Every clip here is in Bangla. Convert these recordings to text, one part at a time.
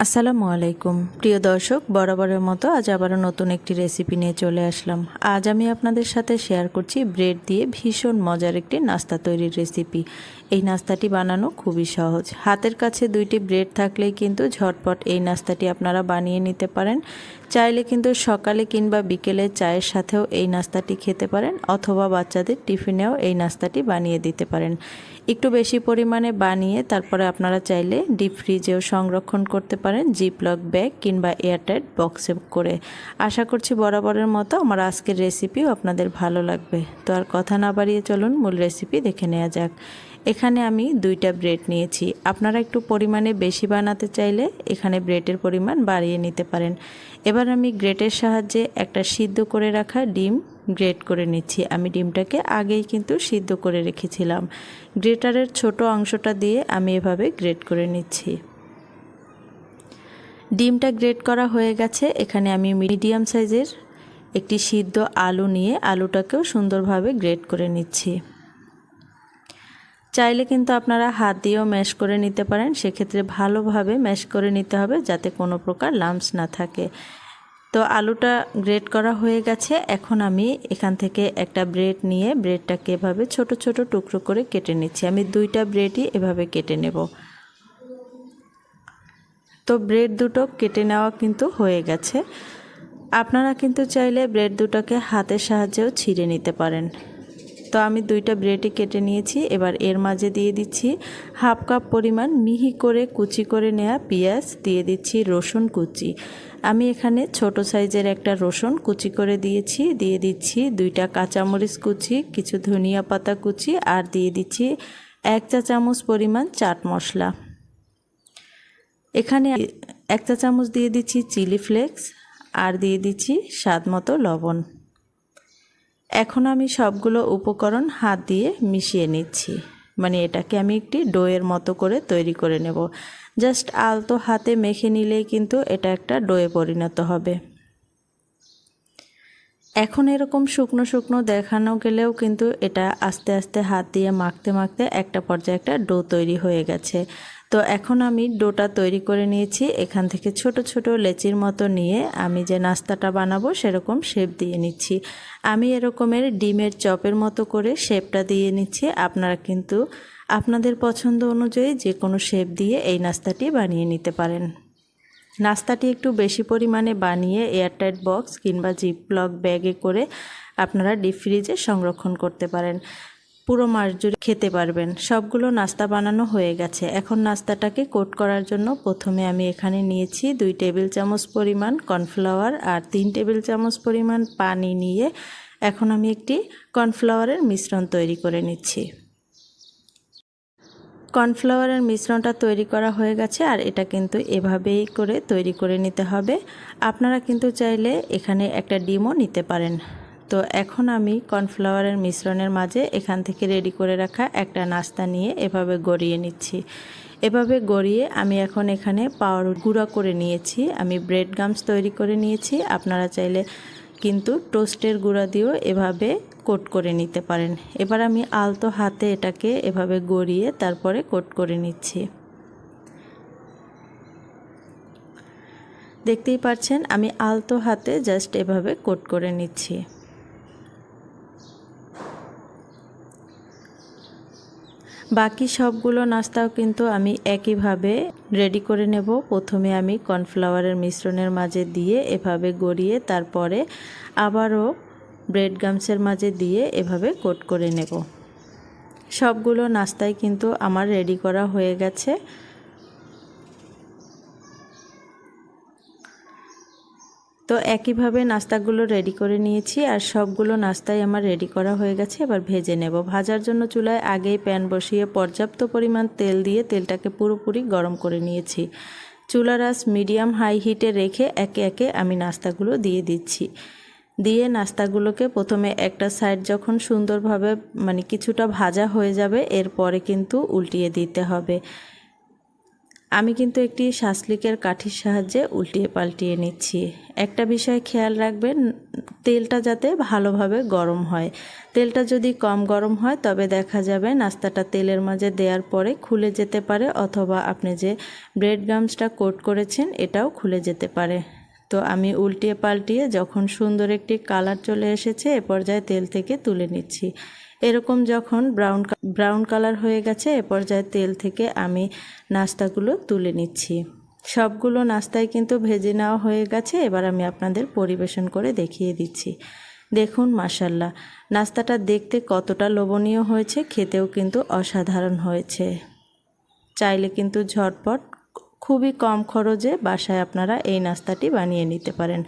আসসালামু আলাইকুম। প্রিয় দর্শক, বরাবরের মতো আজ আবারও নতুন একটি রেসিপি নিয়ে চলে আসলাম। আজ আমি আপনাদের সাথে শেয়ার করছি ব্রেড দিয়ে ভীষণ মজার একটি নাস্তা তৈরির রেসিপি। এই নাস্তাটি বানানো খুবই সহজ। হাতের কাছে দুইটি ব্রেড থাকলেই কিন্তু ঝটপট এই নাস্তাটি আপনারা বানিয়ে নিতে পারেন। চাইলে কিন্তু সকালে কিংবা বিকেলে চায়ের সাথেও এই নাস্তাটি খেতে পারেন অথবা বাচ্চাদের টিফিনেও এই নাস্তাটি বানিয়ে দিতে পারেন। একটু বেশি পরিমাণে বানিয়ে তারপরে আপনারা চাইলে ডিপ ফ্রিজেও সংরক্ষণ করতে পারেন জিপলক ব্যাগ কিংবা এয়ারটাইট বক্সে করে। আশা করছি বরাবরের মতো আমার আজকের রেসিপিও আপনাদের ভালো লাগবে। তো আর কথা না বাড়িয়ে চলুন, মূল রেসিপি দেখে নেওয়া যাক। এখানে আমি দুইটা ব্রেড নিয়েছি। আপনারা একটু পরিমাণে বেশি বানাতে চাইলে এখানে ব্রেডের পরিমাণ বাড়িয়ে নিতে পারেন। এবার আমি গ্রেটের সাহায্যে একটা সিদ্ধ করে রাখা ডিম গ্রেট করে নিচ্ছি। আমি ডিমটাকে আগেই কিন্তু সিদ্ধ করে রেখেছিলাম। গ্রেটারের ছোট অংশটা দিয়ে আমি এভাবে গ্রেট করে নিচ্ছি। ডিমটা গ্রেট করা হয়ে গেছে। এখানে আমি মিডিয়াম সাইজের একটি সিদ্ধ আলু নিয়ে আলুটাকেও সুন্দরভাবে গ্রেট করে নিচ্ছি। চাইলে কিন্তু আপনারা হাত দিয়েও ম্যাশ করে নিতে পারেন। সেক্ষেত্রে ভালোভাবে ম্যাশ করে নিতে হবে যাতে কোনো প্রকার লাম্পস না থাকে। তো আলুটা গ্রেট করা হয়ে গেছে। এখন আমি এখান থেকে একটা ব্রেড নিয়ে ব্রেডটাকে এভাবে ছোট ছোট টুকরো করে কেটে নিচ্ছি। আমি দুইটা ব্রেডই এভাবে কেটে নেব। তো ব্রেড দুটো কেটে নেওয়া কিন্তু হয়ে গেছে। আপনারা কিন্তু চাইলে ব্রেড দুটোকে হাতের সাহায্যেও ছিঁড়ে নিতে পারেন। তো আমি দুইটা ব্রেডই কেটে নিয়েছি। এবার এর মাঝে দিয়ে দিচ্ছি হাফ কাপ পরিমাণ মিহি করে কুচি করে নেওয়া পেঁয়াজ, দিয়ে দিচ্ছি রসুন কুচি। আমি এখানে ছোট সাইজের একটা রসুন কুচি করে দিয়েছি। দিয়ে দিচ্ছি দুইটা কাঁচামরিচ কুচি, কিছু ধনিয়া পাতা কুচি আর দিয়ে দিচ্ছি এক চা চামচ পরিমাণ চাট মশলা। এখানে এক চা চামচ দিয়ে দিচ্ছি চিলি ফ্লেক্স আর দিয়ে দিচ্ছি স্বাদ মতো লবণ। এখন আমি সবগুলো উপকরণ হাত দিয়ে মিশিয়ে নিচ্ছি। মানে এটাকে আমি একটি ডোয়ের মতো করে তৈরি করে নেব। জাস্ট আলতো হাতে মেখে নিলেই কিন্তু এটা একটা ডোয়ে পরিণত হবে। এখন এরকম শুকনো শুকনো দেখানো গেলেও কিন্তু এটা আস্তে আস্তে হাত দিয়ে মাখতে মাখতে একটা পর্যায়ে একটা ডো তৈরি হয়ে গেছে। তো এখন আমি ডোটা তৈরি করে নিয়েছি। এখান থেকে ছোট ছোট লেচির মতো নিয়ে আমি যে নাস্তাটা বানাবো সেরকম শেপ দিয়ে নিচ্ছি। আমি এরকমের ডিমের চপের মতো করে শেপটা দিয়ে নিচ্ছি। আপনারা কিন্তু আপনাদের পছন্দ অনুযায়ী যে কোনো শেপ দিয়ে এই নাস্তাটি বানিয়ে নিতে পারেন। নাস্তাটি একটু বেশি পরিমাণে বানিয়ে এয়ারটাইট বক্স কিংবা জিপ ব্লক ব্যাগে করে আপনারা ডিপ ফ্রিজে সংরক্ষণ করতে পারেন। পুরো মাস জুড়ে খেতে পারবেন। সবগুলো নাস্তা বানানো হয়ে গেছে। এখন নাস্তাটাকে কোট করার জন্য প্রথমে আমি এখানে নিয়েছি দুই টেবিল চামচ পরিমাণ কর্নফ্লাওয়ার আর তিন টেবিল চামচ পরিমাণ পানি নিয়ে এখন আমি একটি কর্নফ্লাওয়ারের মিশ্রণ তৈরি করে নিচ্ছি। কর্নফ্লাওয়ারের মিশ্রণটা তৈরি করা হয়ে গেছে আর এটা কিন্তু এভাবেই করে তৈরি করে নিতে হবে। আপনারা কিন্তু চাইলে এখানে একটা ডিমও নিতে পারেন। তো এখন আমি কর্নফ্লাওয়ারের মিশ্রণের মাঝে এখান থেকে রেডি করে রাখা একটা নাস্তা নিয়ে এভাবে গড়িয়ে নিচ্ছি। এভাবে গড়িয়ে আমি এখন এখানে পাওয়ার গুঁড়া করে নিয়েছি। আমি ব্রেড গামস তৈরি করে নিয়েছি। আপনারা চাইলে কিন্তু টোস্টের গুঁড়া দিয়েও এভাবে কোট করে নিতে পারেন। এবার আমি আলতো হাতে এটাকে এভাবে গড়িয়ে তারপরে কোট করে নিচ্ছি। দেখতেই পাচ্ছেন আমি আলতো হাতে জাস্ট এভাবে কোট করে নিচ্ছি। বাকি সবগুলো নাস্তাও কিন্তু আমি একইভাবে রেডি করে নেব। প্রথমে আমি কর্নফ্লাওয়ারের মিশ্রণের মাঝে দিয়ে এভাবে গড়িয়ে তারপরে আবারও ব্রেড গামসের মাঝে দিয়ে এভাবে কোট করে নেব। সবগুলো নাস্তাই কিন্তু আমার রেডি করা হয়ে গেছে। তো একইভাবে নাস্তাগুলো রেডি করে নিয়েছি আর সবগুলো নাস্তাই আমার রেডি করা হয়ে গেছে। এবার ভেজে নেব। ভাজার জন্য চুলায় আগেই প্যান বসিয়ে পর্যাপ্ত পরিমাণ তেল দিয়ে তেলটাকে পুরোপুরি গরম করে নিয়েছি। চুলার আস মিডিয়াম হাই হিটে রেখে একে একে আমি নাস্তাগুলো দিয়ে দিচ্ছি। দিয়ে নাস্তাগুলোকে প্রথমে একটা সাইড যখন সুন্দরভাবে মানে কিছুটা ভাজা হয়ে যাবে, এরপরে কিন্তু উল্টিয়ে দিতে হবে। আমি কিন্তু একটি শাসলিকের কাঠির সাহায্যে উল্টিয়ে পাল্টিয়ে নিচ্ছি। একটা বিষয় খেয়াল রাখবেন, তেলটা যাতে ভালোভাবে গরম হয়। তেলটা যদি কম গরম হয়, তবে দেখা যাবে নাস্তাটা তেলের মাঝে দেওয়ার পরে খুলে যেতে পারে অথবা আপনি যে ব্রেড গামসটা কোট করেছেন, এটাও খুলে যেতে পারে। তো আমি উল্টিয়ে পাল্টিয়ে যখন সুন্দর একটি কালার চলে এসেছে, এ পর্যায়ে তেল থেকে তুলে নিচ্ছি। এরকম যখন ব্রাউন ব্রাউন কালার হয়ে গেছে, এ পর্যায়ে তেল থেকে আমি নাস্তাগুলো তুলে নিচ্ছি। সবগুলো নাস্তায় কিন্তু ভেজে নেওয়া হয়ে গেছে, এবার আমি আপনাদের পরিবেশন করে দেখিয়ে দিচ্ছি। দেখুন মাসাল্লাহ নাস্তাটা দেখতে কতটা লোভনীয় হয়েছে, খেতেও কিন্তু অসাধারণ হয়েছে। চাইলে কিন্তু ঝটপট খুবই কম খরচে বাসায় আপনারা এই নাস্তাটি বানিয়ে নিতে পারেন।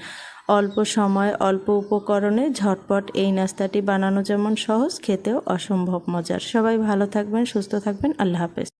অল্প সময়, অল্প উপকরণে ঝটপট এই নাস্তাটি বানানো যেমন সহজ, খেতেও অসম্ভব মজার। সবাই ভালো থাকবেন, সুস্থ থাকবেন, আল্লাহ হাফেজ।